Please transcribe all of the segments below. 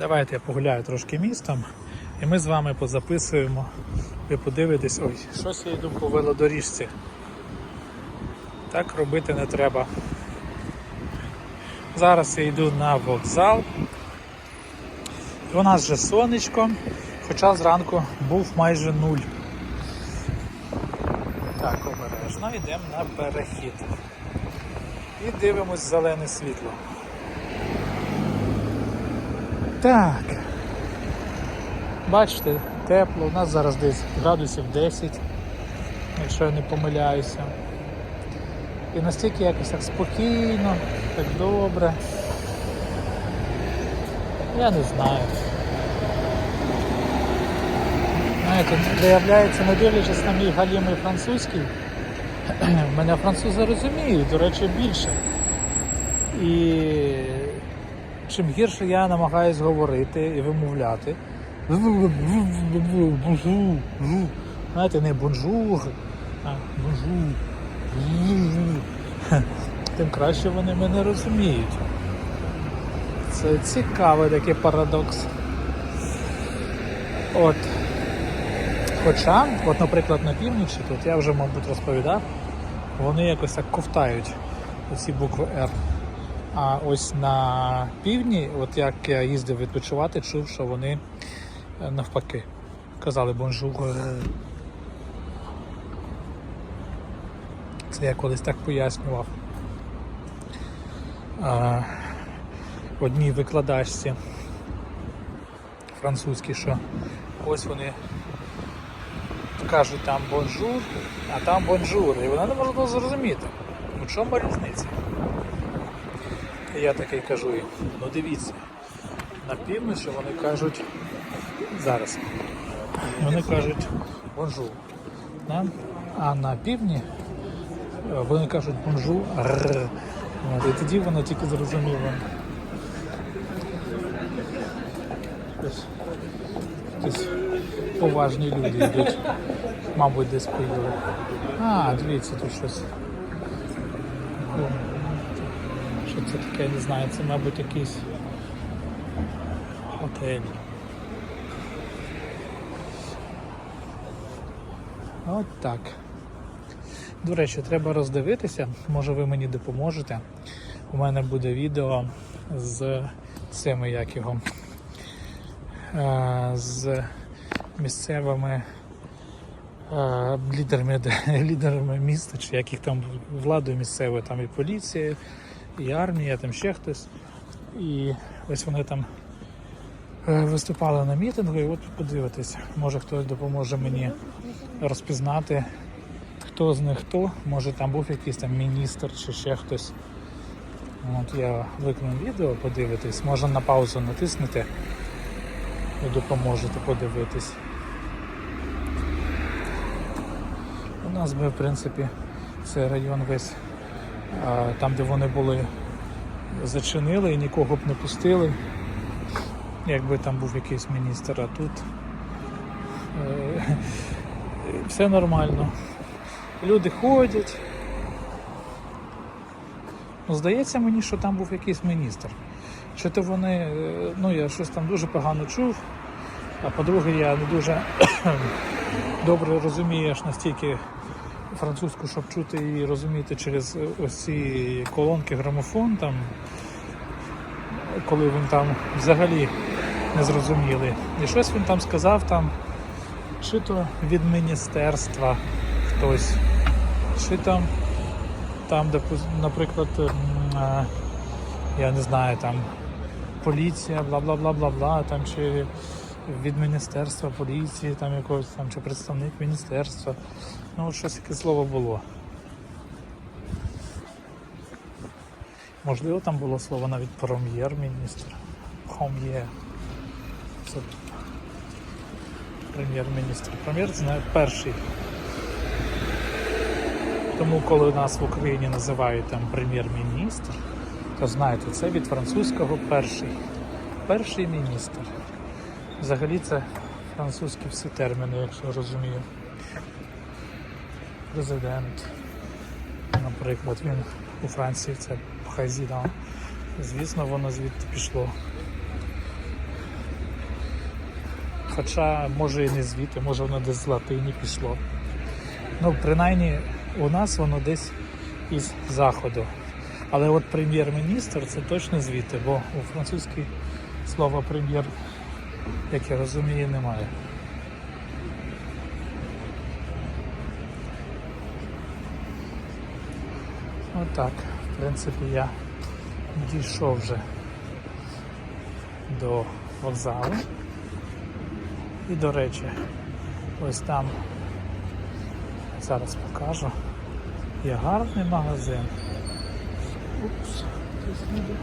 Давайте я погуляю трошки містом і ми з вами позаписуємо. Ви подивитесь, ой, щось я йду по велодоріжці. Так робити не треба. Зараз я йду на вокзал. У нас вже сонечко, хоча зранку був майже нуль. Так, обережно йдемо на перехід. І дивимось зелене світло. Так. Бачите, тепло, у нас зараз десь градусів 10, якщо я не помиляюся. І настільки якось так спокійно, так добре. Я не знаю. Знаєте, виявляється, не дивлячись на мій галімий французький, мене французи розуміють, до речі, більше. І чим гірше я намагаюсь говорити і вимовляти. Знаєте, не бонжур, а бонжур. Тим краще вони мене розуміють. Це цікавий такий парадокс. От. Хоча, от, наприклад, на півночі, тут я вже, мабуть, розповідав, вони якось так ковтають оці букви R. А ось на півдні, от як я їздив відпочивати, чув, що вони е, навпаки казали бонжур. Це я колись так пояснював. А, одній викладачці французькій, що ось вони кажуть там бонжур, а там бонжур. І вона не може зрозуміти. У чому різниця? Я такий кажу їм, ну дивіться, на півночі вони кажуть зараз. Вони кажуть бонжур. Да? А на півдні е, вони кажуть бонжур. І тоді воно тільки зрозуміло. Якісь поважні люди йдуть. Мабуть, десь поїли. А, дивіться, тут щось. Що це таке, не знаю, це, мабуть, якийсь готель. От так. До речі, треба роздивитися, може ви мені допоможете. У мене буде відео з цими як його, е, з місцевими е, лідерами, лідерами міста, чи яких там владою місцевою, там і поліція, і армія, там ще хтось. І ось вони там е, виступали на мітингу, і от подивитись, може хтось допоможе мені розпізнати, хто з них хто. Може там був якийсь там міністр чи ще хтось. От я викину відео, подивитись, можна на паузу натиснути і допоможете подивитись. У нас би, в принципі, цей район весь, там, де вони були, зачинили і нікого б не пустили. Якби там був якийсь міністр, а тут е, все нормально. Люди ходять. Ну, Здається мені, що там був якийсь міністр. Чи то вони, е, ну я щось там дуже погано чув, а по-друге, я не дуже добре розумію аж настільки французьку, щоб чути і розуміти через ось ці колонки грамофон, там, коли він там взагалі не зрозуміли. І щось він там сказав там, чи то від міністерства хтось, чи там, там де, наприклад, я не знаю, там поліція, бла бла бла бла бла, там чи від міністерства поліції, там якогось там чи представник міністерства. Ну щось таке слово було. Можливо, там було слово навіть прем'єр-міністр. Прем'єр. Це прем'єр-міністр. Прем'єр це навіть перший. Тому коли нас в Україні називають там прем'єр-міністр, то знаєте, це від французького перший. Перший міністр. Взагалі це французькі всі терміни, якщо розумію. Президент. Наприклад, він у Франції це президент. Звісно, воно звідти пішло. Хоча може і не звідти, може воно десь з латині пішло. Ну, принаймні, у нас воно десь із заходу. Але от прем'єр-міністр це точно звідти, бо у французькій слова прем'єр, як я розумію, немає. Отак, в принципі, я дійшов вже до вокзалу. І до речі, ось там зараз покажу. Є гарний магазин. Упс, хтось їде.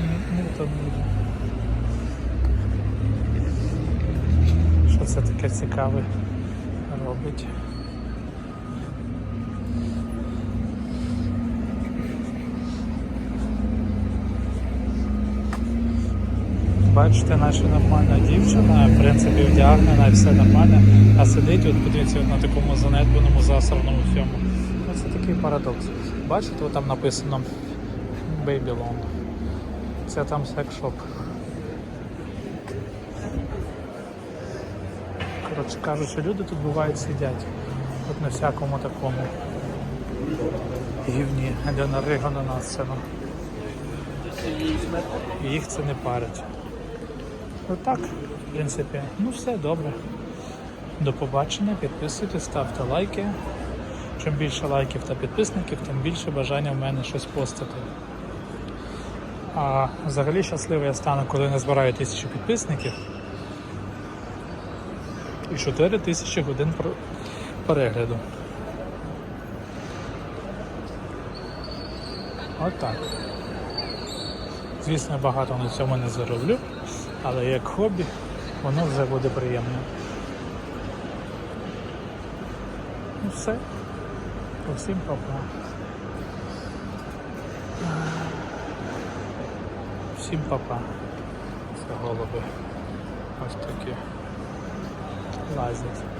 Ні, не то їде. Що це таке цікаве робить? Бачите, наша нормальна дівчина, в принципі, вдягнена, все нормально, а сидить, от подивіться на такому занедбаному засраному цьому. Ну, це такий парадокс. Бачите, от там написано Babylon. Це там секшоп. Коротше кажучи, люди тут бувають сидять. От на всякому такому гівні, де наригано на сцену. І їх це не парить. Отак, в принципі, ну все добре. До побачення, підписуйтесь, ставте лайки. Чим більше лайків та підписників, тим більше бажання в мене щось постати. А взагалі щасливий я стану, коли назбираю тисячу підписників і 4 тисячі годин перегляду. Отак. Звісно, багато на цьому не зароблю, але як хобі воно вже буде приємно. Ну все. Усім папа. Всім папа. Це голуби. Ось такі лазять.